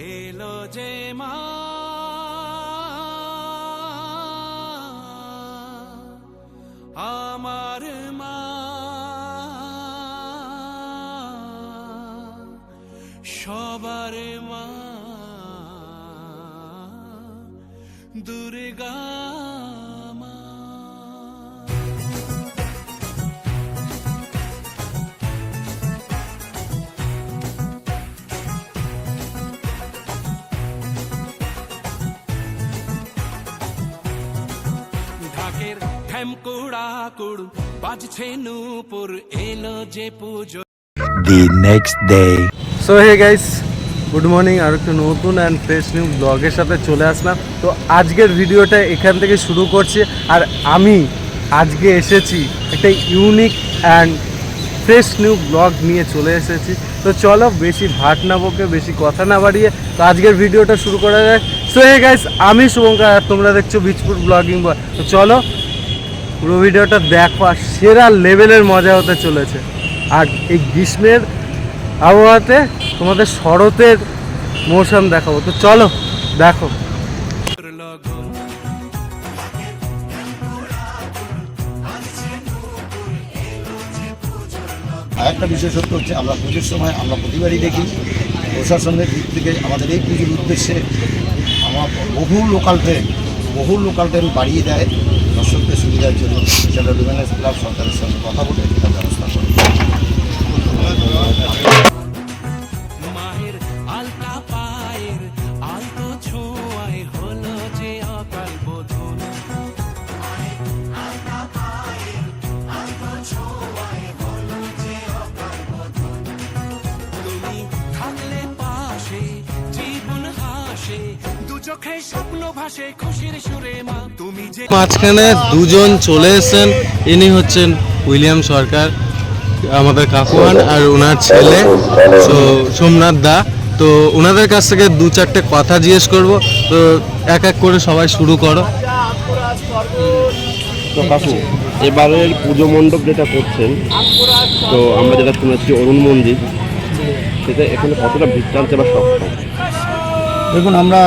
এলো যে মা। আমার মা। সবার মা। ঢাকের ঠ্যামকুড়া বাজছে নূপুর এলো যে Pujo the next day. So hey guys good morning আর একটু নতুন অ্যান্ড ফ্রেশ নিউ ব্লগের সাথে চলে আসলাম। তো আজকের ভিডিওটা এখান থেকে শুরু করছি আর আমি আজকে এসেছি একটা unique and fresh new blog নিয়ে চলে এসেছি। তো চলো বেশি ভাট না বকে বেশি কথা না বাড়িয়ে তো আজকের ভিডিওটা শুরু করা যায় সো হে গাইস আমি শুভঙ্কর আর তোমরা দেখছ বিচপুর ব্লগিং বয় তো চলো পুরো ভিডিওটা দেখো সেরা লেভেলের মজা হতে চলেছে। আর এই গ্রীষ্মের আবহাওয়াতে তোমাদের শরতের মৌসুম দেখাবো। তো চলো, দেখো। আরেকটা বিশেষত্ব হচ্ছে, আমরা পুজোর সময় আমরা প্রতিবারই দেখি, প্রশাসনের দিক থেকে আমাদের এই পুজোর উদ্দেশ্যে আমার বহু লোকাল ট্রেন বহু লোকাল ট্রেন বাড়িয়ে দেয়। সুবিধার জন্য সেটা রুমেন্স ক্লাব সরকারের সঙ্গে কথা বলে ব্যবস্থা করে। চোখে স্বপ্ন ভাসে খুশির সুরে মা তুমি যে মাঝখানে দুজন চলে এসেছেন। ইনি হচ্ছেন উইলিয়াম সরকার আমাদের কাকুয়ান আর ওনার ছেলে তো সোমনাথ দা। তো ওনাদের কাছ থেকে দু চারটে কথা জিজ্ঞেস করব। তো এক এক করে সবাই শুরু করো। তো কাকু এবারের পুজো মণ্ডপ যেটা করছেন তো আমরা যেটা শুনেছি অরুণ মন্দির সেটা এখানে কতটা ভিড় টানতে বা সক্ষম? দেখুন, আমরা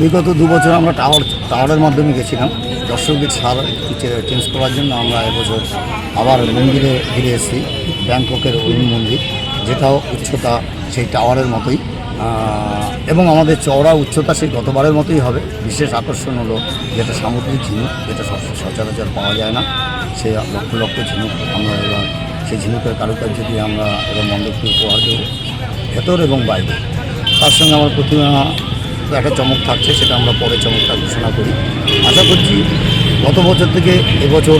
বিগত দু বছর আমরা টাওয়ার টাওয়ারের মাধ্যমে গেছিলাম। দর্শকদের সার চেঞ্জ করার জন্য আমরা এবছর আবার মন্দিরে ফিরে এসেছি, ব্যাংককের অরুণ মন্দির, যেটাও উচ্চতা সেই টাওয়ারের মতোই। এবং আমাদের চওড়া উচ্চতা সেই গতবারের মতোই হবে। বিশেষ আকর্ষণ হলো যেটা সামুদ্রিক ঝিনুক, যেটা সচরাচর পাওয়া যায় না। সে লক্ষ লক্ষ ঝিনুক আমরা এবার সেই ঝিনুকের কারুকার্য দিয়ে আমরা এবার মণ্ডপকে উপহার দেবো ভেতর এবং বাইরে। তার সঙ্গে আমার প্রতিমা একটা চমক থাকছে সেটা আমরা পরে চমকটা ঘোষণা করি। আশা করছি গত বছর থেকে এবছর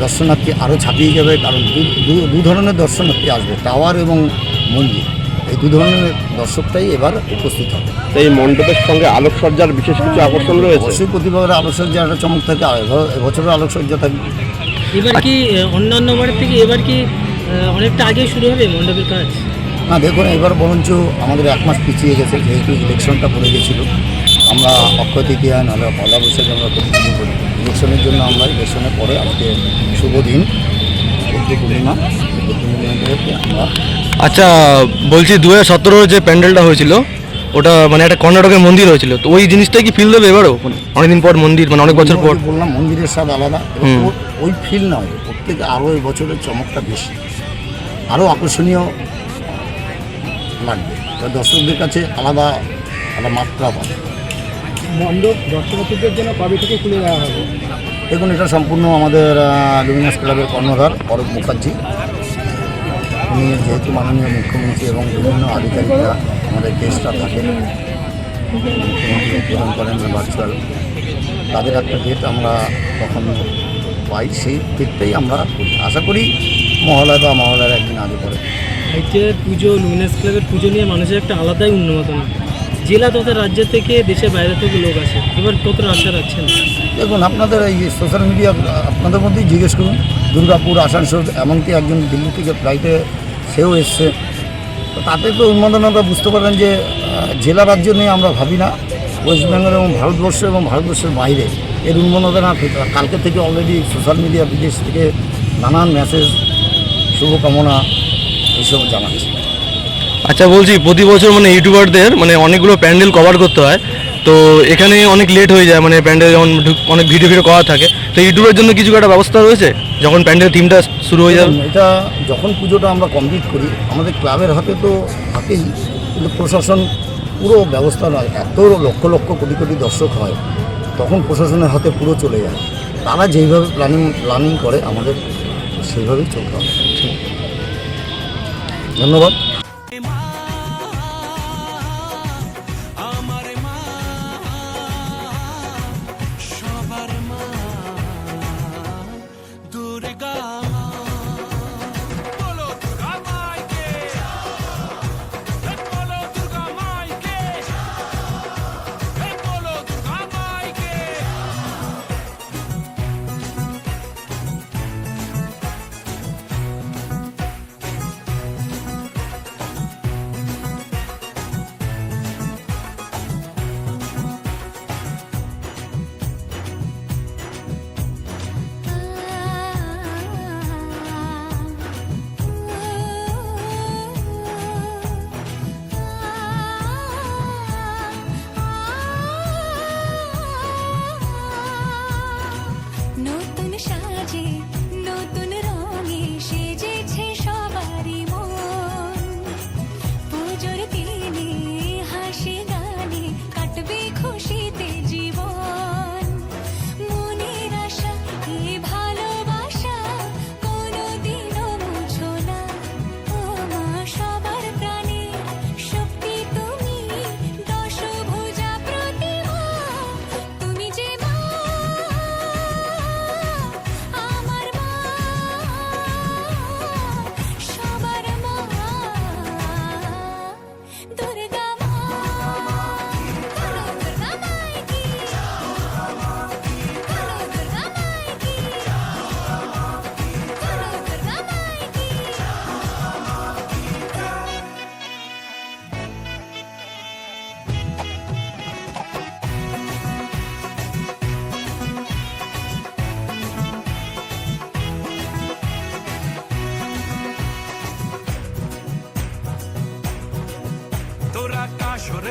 দর্শনার্থী আরও ছাপিয়ে যাবে কারণ দু- দু- দু ধরনের দর্শনার্থী আসবে টাওয়ার এবং মন্দির। এই দু ধরনের দর্শকটাই এবার উপস্থিত হবে। তো এই মণ্ডপের সঙ্গে আলোকসজ্জার বিশেষ কিছু আকর্ষণ রয়েছে? অবশ্যই প্রতিভাবের আলোকসজ্জা একটা চমক থাকে এবছরও আলোকসজ্জা থাকবে। এবার কি অন্যান্য বারের থেকে এবার কি অনেকটা আগে শুরু হবে মণ্ডপের কাজ? না দেখুন এবার বরঞ্চ আমাদের এক মাস পিছিয়ে গেছে যেহেতু ইলেকশনটা পড়ে গেছিল। আমরা অক্ষয় তৃতীয়া নাহলে পয়লা বৈশাখে আমরা প্রতিনিধি করি ইলেকশনের জন্য আমরা ইলেকশনের পরে আজকে শুভ দিন পূর্ণিমা আমরা আচ্ছা বলছি দু হাজার সতেরো যে প্যান্ডেলটা হয়েছিল ওটা মানে একটা কর্ণাটকের মন্দির হয়েছিল। তো ওই জিনিসটাই কি ফিল দেবে এবারও? মানে অনেকদিন পর মন্দির মানে অনেক বছর পর। বললাম মন্দিরের স্বাদ আলাদা। ওই ফিল নয়। থেকে আরও এই বছরের চমকটা বেশি। আরও আকর্ষণীয় লাগবে। তো দর্শকদের কাছে আলাদা আলাদা মাত্রা পাবে। মণ্ডপ দর্শনার্থীদের জন্য কবে থেকে খুলে দেওয়া হবে? দেখুন এটা সম্পূর্ণ আমাদের লুমিনাস ক্লাবের কর্ণধার অরূপ মুখার্জি। উনি যেহেতু মাননীয় মুখ্যমন্ত্রী এবং বিভিন্ন আধিকারিকরা আমাদের গেস্টরা থাকেন মুখ্যমন্ত্রী উদ্বোধন করেন ভার্চুয়াল তাদের একটা ডেট আমরা তখন পাই সেই ডেটটাই আমরা আশা করি মহালয় বা মহালয়ের একদিন আগে পরে রাজ্যের পুজো লুমিনাস ক্লাবের পুজো নিয়ে মানুষের একটা আলাদাই উন্নতনা জেলা তথা রাজ্য থেকে দেশের বাইরে থেকে লোক আসে। এবার কতটা আশা রাখছেন? দেখুন, আপনাদের এই সোশ্যাল মিডিয়া আপনাদের মধ্যেই জিজ্ঞেস করুন। দুর্গাপুর, আসানসোল, এমনকি একজন দিল্লি থেকে ফ্লাইটে সেও এসছে। তাতে তো উন্মাদনাটা বুঝতে পারেন যে জেলা রাজ্য নিয়ে আমরা ভাবি না। ওয়েস্ট বেঙ্গল এবং ভারতবর্ষ এবং ভারতবর্ষের বাইরে এর উন্মাদনা কালকে থেকে অলরেডি সোশ্যাল মিডিয়া বিদেশ থেকে নানান মেসেজ শুভকামনা। এইসব জানাচ্ছে। আচ্ছা বলছি প্রতি বছর মানে ইউটিউবারদের মানে অনেকগুলো প্যান্ডেল কভার করতে হয়। তো এখানে অনেক লেট হয়ে যায় মানে প্যান্ডেল যখন অনেক ভিডিও ভিডিও করা থাকে। তো ইউটিউবের জন্য কিছু একটা ব্যবস্থা রয়েছে? যখন প্যান্ডেল থিমটা শুরু হয়ে যাবে? এটা যখন পুজোটা আমরা কমপ্লিট করি আমাদের ক্লাবের হাতে তো হাতেই কিন্তু প্রশাসন পুরো ব্যবস্থা নয় এত লক্ষ লক্ষ কোটি কোটি দর্শক হয় তখন প্রশাসনের হাতে পুরো চলে যায়। তারা যেইভাবে প্ল্যানিং প্ল্যানিং করে আমাদের সেইভাবেই চলতে হবে। ধন্যবাদ। তোরা কাসর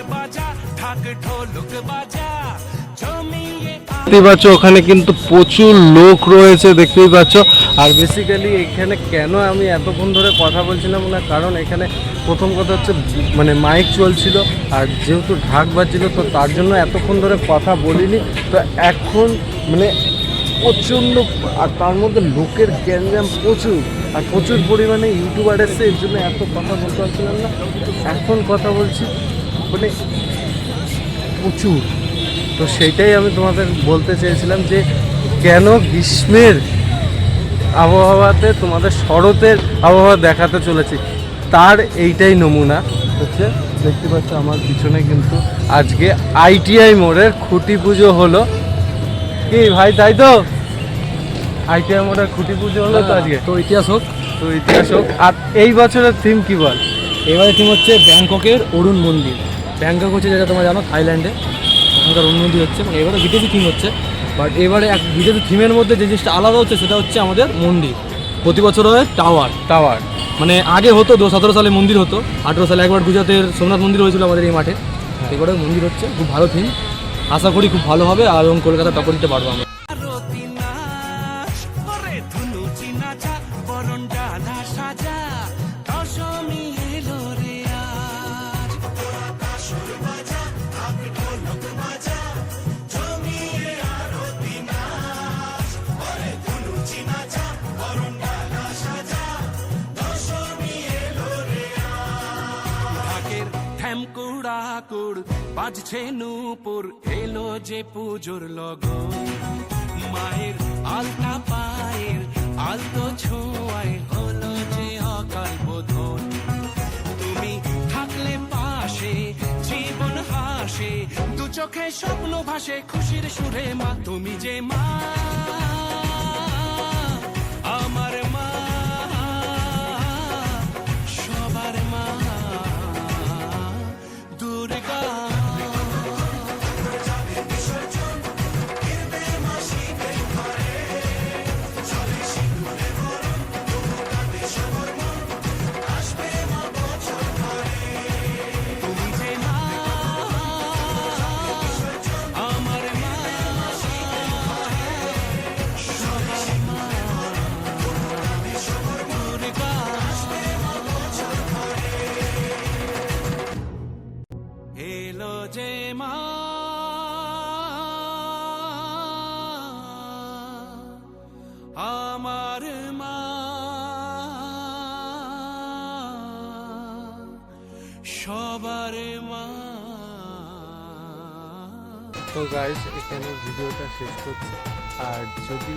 পাচ্ছ, ওখানে কিন্তু প্রচুর লোক রয়েছে, দেখতেই পাচ্ছ। আর বেসিক্যালি এখানে কেন আমি এতক্ষণ ধরে কথা বলছিলাম না? কারণ এখানে প্রথম কথা হচ্ছে মানে মাইক চলছিল, আর যেহেতু ঢাক বাজছিল, তো তার জন্য এতক্ষণ ধরে কথা বলিনি। তো এখন মানে প্রচণ্ড, আর তার মধ্যে লোকের গ্যাঞ্জাম প্রচুর। আর প্রচুর পরিমাণে ইউটিউবার এসছে এর জন্য এত কথা বলতে পারছিলাম না। এখন কথা বলছি মানে প্রচুর। তো সেইটাই আমি তোমাদের বলতে চেয়েছিলাম যে, কেন গ্রীষ্মের আবহাওয়াতে তোমাদের শরতের আবহাওয়া দেখাতে চলেছি? তার এইটাই নমুনা। হচ্ছে, দেখতে পাচ্ছ আমার পিছনে কিন্তু আজকে আইটিআই মোড়ের খুঁটি পুজো হলো। কি ভাই, তাই তো? আইটিআই মোড়ের খুঁটি পুজো হলো তো আজকে। তো ইতিহাস হোক। তো ইতিহাস হোক। আর এই বছরের থিম কি বল? এবারে থিম হচ্ছে ব্যাংককের অরুণ মন্দির। ব্যাংকক হচ্ছে যেটা তোমরা জানো থাইল্যান্ডে। ওখানকার অরুণ মন্দির হচ্ছে মানে এবারে বিদেশি থিম হচ্ছে। বাট এবারে এক বিদেশি থিমের মধ্যে যে জিনিসটা আলাদা হচ্ছে সেটা হচ্ছে আমাদের মন্দির। প্রতি বছর হয় টাওয়ার। টাওয়ার। মানে আগে হতো দু সতেরো সালে মন্দির হতো। আঠেরো সালে একবার গুজরাটের সোমনাথ মন্দির হয়েছিল আমাদের এই মাঠে। এবারে মন্দির হচ্ছে। খুব ভালো থিম আশা করি খুব ভালো হবে। আর এবং কলকাতা টপর দিতে পারব আমরা। ডালা সাজা, দশমী এলো রে আজ। বাজছে নূপুর, এলো যে পুজোর লগন। মায়ের আলতা পায়ের আলতো ছোঁয়ায় হলো যে অকাল বোধন। তুমি থাকলে পাশে, জীবন হাসে, দু চোখে স্বপ্ন ভাসে, খুশির সুরে মা, তুমি যে মা। আমার মা। সবার মা। তো গাইস এখানে ভিডিওটা শেষ করছি। আর যদি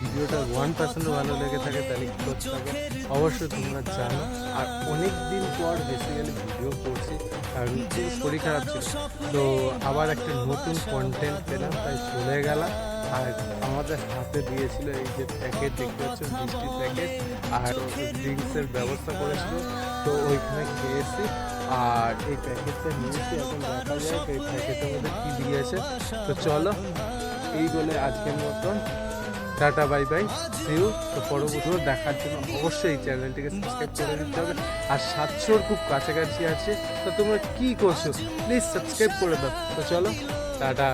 ভিডিওটা ওয়ান পার্সেন্ট ভালো লেগে থাকে, তাহলে কি করতে হবে? অবশ্যই তোমরা জানো। আর অনেক দিন পর বেসিক্যালি ভিডিও করছি, কারণ শরীর খারাপ ছিল তো আবার একটা নতুন কন্টেন্ট পেলাম, তাই চলে গেলাম। আর আমাদের হাতে দিয়েছিল এই যে প্যাকেট, দেখতে পাচ্ছ মিষ্টি প্যাকেট আর ড্রিঙ্কসের ব্যবস্থা করেছিল। তো ওইখানে খেয়েছি আর এই প্যাকেটটা নিয়েছি। এখন দেখা যায় এই প্যাকেটের মধ্যে কী দিয়েছে। তো চলো, এই বলে আজকের মতন। Tata, bye bye. সিউ তো পরবর্তী দেখার জন্য অবশ্যই চ্যানেলটিকে সাবস্ক্রাইব করে দিতে হবে। আর সাতশোর খুব কাছাকাছি আছে। তো তোমরা কি করছ? প্লিজ সাবস্ক্রাইব করে দাও। তো চলো, টাটা।